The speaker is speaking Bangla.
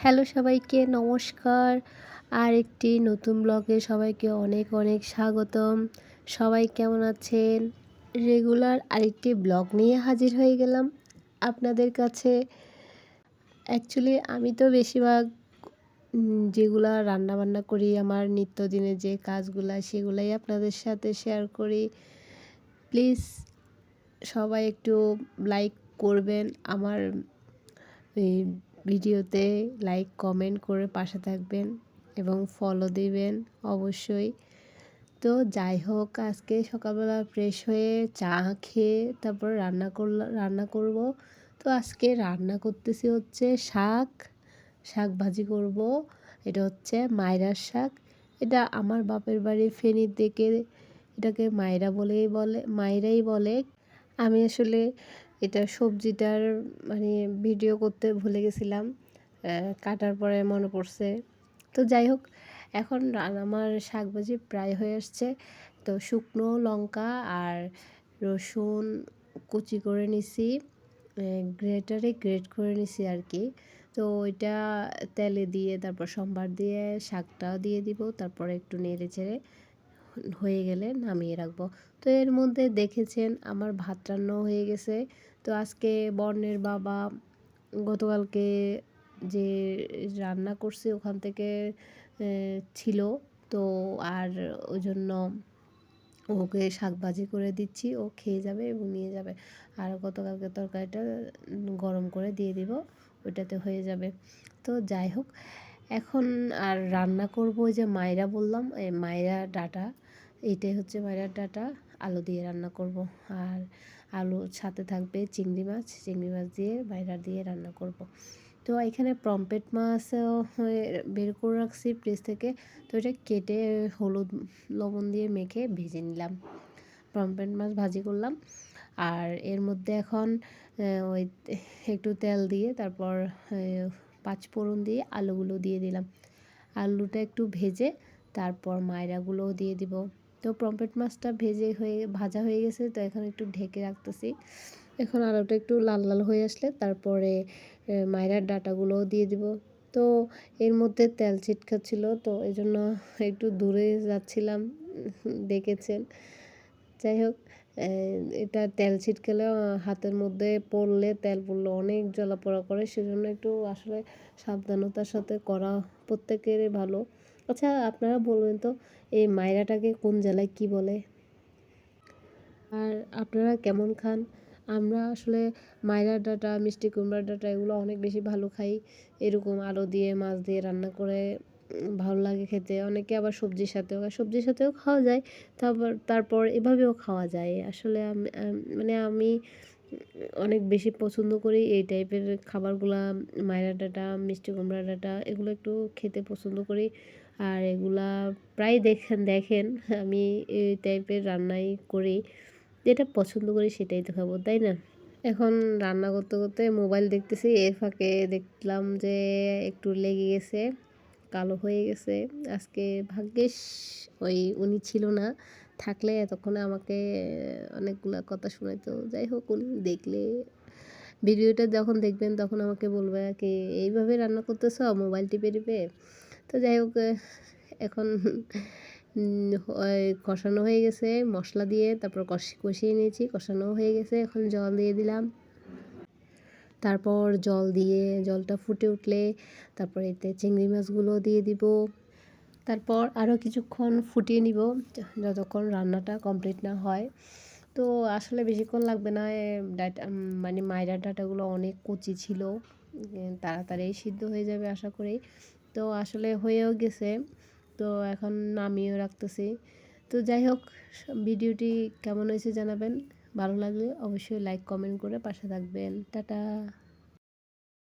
হ্যালো সবাইকে, নমস্কার। আর একটি নতুন ব্লগে সবাইকে অনেক অনেক স্বাগতম। সবাই কেমন আছেন? রেগুলার আরেকটি ব্লগ নিয়ে হাজির হয়ে গেলাম আপনাদের কাছে। অ্যাকচুয়ালি আমি তো বেশিরভাগ যেগুলা রান্নাবান্না করি, আমার নিত্যদিনের যে কাজগুলা, সেগুলাই আপনাদের সাথে শেয়ার করি। প্লিজ সবাই একটু লাইক করবেন। আমার ভিডিওতে লাইক কমেন্ট করে পাশে থাকবেন এবং ফলো দিবেন অবশ্যই। তো যাই হোক, আজকে সকালবেলা ফ্রেশ হয়ে চা খেয়ে তারপর রান্না করলাম রান্না করব। তো আজকে রান্না করতেছি হচ্ছে শাক শাক ভাজি করব। এটা হচ্ছে মায়রার শাক। এটা আমার বাপের বাড়ির ফেনীর দিকে, এটাকে মায়রা বলেই বলে, মায়রাই বলে। আমি আসলে এটা সবজিটার মানে ভিডিও করতে ভুলে গেছিলাম কাটার পরে মনে পড়ছে। তো যাই হোক, এখন আমার শাকভাজি প্রায় হয়ে আসছে। তো শুকনো লঙ্কা আর রসুন কুচি করে নিছি গ্রেটারে গ্রেট করে নিছি আর কি। তো ওইটা তেলে দিয়ে, তারপর সম্বার দিয়ে শাকটাও দিয়ে দিব, তারপর একটু নেড়ে চেড়ে হয়ে গেলে নামিয়ে রাখব। তো এর মধ্যে দেখেছেন আমার ভাত রান্না হয়ে গেছে। তো আজকে বর্ণের বাবা গতকালকে যে রান্না করছি ওখান থেকে ছিল। তো আর ওই জন্য ওকে শাক ভাজি করে দিচ্ছি। ও খেয়ে যাবে এবং নিয়ে যাবে। আর গতকালকে তরকারিটা গরম করে দিয়ে দিব, ওইটাতে হয়ে যাবে। তো যাই হোক, এখন আর রান্না করব যে মায়রা বললাম এই মায়রা ডাটা। এইটাই হচ্ছে মায়রার ডাটা আলু দিয়ে রান্না করব। আর আলু সাথে থাকবে চিংড়ি মাছ। চিংড়ি মাছ দিয়ে মায়রা দিয়ে রান্না করব। তো এখানে পম্পেট মাছ বের করে রাখছি ফ্রিজ থেকে। তো এটা কেটে হলুদ লবণ দিয়ে মেখে ভেজে নিলাম। পম্পেট মাছ ভাজি করলাম। আর এর মধ্যে এখন ওই একটু তেল দিয়ে তারপর পাঁচ ফোড়ন দিয়ে আলুগুলো দিয়ে দিলাম। আলুটা একটু ভেজে তারপর মায়রাগুলোও দিয়ে দিব। তো পম্পেট মাছটা ভেজে হয়ে, ভাজা হয়ে গেছে, তো এখন একটু ঢেকে রাখতেছি। এখন আলুটা একটু লাল লাল হয়ে আসলে তারপরে মায়রার ডাটাগুলোও দিয়ে দিব। তো এর মধ্যে তেল ছিটকাচ্ছিল, তো এই জন্য একটু দূরে যাচ্ছিলাম, দেখেছেন। যাই হোক এটা তেল ছিটকেলে হাতের মধ্যে পড়লে তেল পড়লে অনেক জ্বলাপোড়া করে, সেজন্য একটু আসলে সাবধানতার সাথে করা প্রত্যেকেরই ভালো। আচ্ছা আপনারা বলবেন তো, এই মায়রাটাকে কোন জেলায় কি বলে? আর আপনারা কেমন খান? আমরা আসলে মায়রার ডাটা, মিষ্টি কুমড়ার ডাটা এগুলো অনেক বেশি ভালো খাই। এরকম আলু দিয়ে, মাছ দিয়ে রান্না করে ভালো লাগে খেতে। অনেকে আবার সবজির সাথেও সবজির সাথেও খাওয়া যায়। তারপর তারপর এভাবেও খাওয়া যায়। আসলে মানে আমি অনেক বেশি পছন্দ করি এই টাইপের খাবারগুলা মায়রা ডাটা, মিষ্টি কুমড়া ডাটা, এগুলো একটু খেতে পছন্দ করি। আর এগুলা প্রায় দেখেন দেখেন আমি এই টাইপের রান্নাই করি। যেটা পছন্দ করি সেটাই তো খাব তাই না? এখন রান্না করতে করতে মোবাইল দেখতেছি, এর ফাঁকে দেখলাম যে একটু লেগে গেছে, কালো হয়ে গেছে। আজকে ভাগ্যেশ ওই উনি ছিল না, থাকলে এতক্ষণে আমাকে অনেকগুলা কথা শোনাইতো। যাই হোক, উনি দেখলে, ভিডিওটা যখন দেখবেন তখন আমাকে বলবে কি, এইভাবে রান্না করতেছ? মোবাইল টিপে টিপে? তো যাই হোক, এখন কষানো হয়ে গেছে মশলা দিয়ে, তারপর কষি, কষিয়ে নিয়েছি কষানো হয়ে গেছে, এখন জল দিয়ে দিলাম। তারপর জল দিয়ে, জলটা ফুটে উঠলে তারপর এতে চিংড়ি মাছগুলো দিয়ে দিব। তারপর আরও কিছুক্ষণ ফুটিয়ে নিব, যতক্ষণ রান্নাটা কমপ্লিট না হয়। তো আসলে বেশিক্ষণ লাগবে না ডাটা মানে মায়রা ডাটাগুলো অনেক কচি ছিল তাড়াতাড়ি সিদ্ধ হয়ে যাবে আশা করি। তো আসলে হয়েও গেছে। তো এখন নামিয়েও রাখতেছি। তো যাই হোক ভিডিওটি কেমন হয়েছে জানাবেন। ভালো লাগলে অবশ্যই লাইক কমেন্ট করে পাশে থাকবেন। টাটা!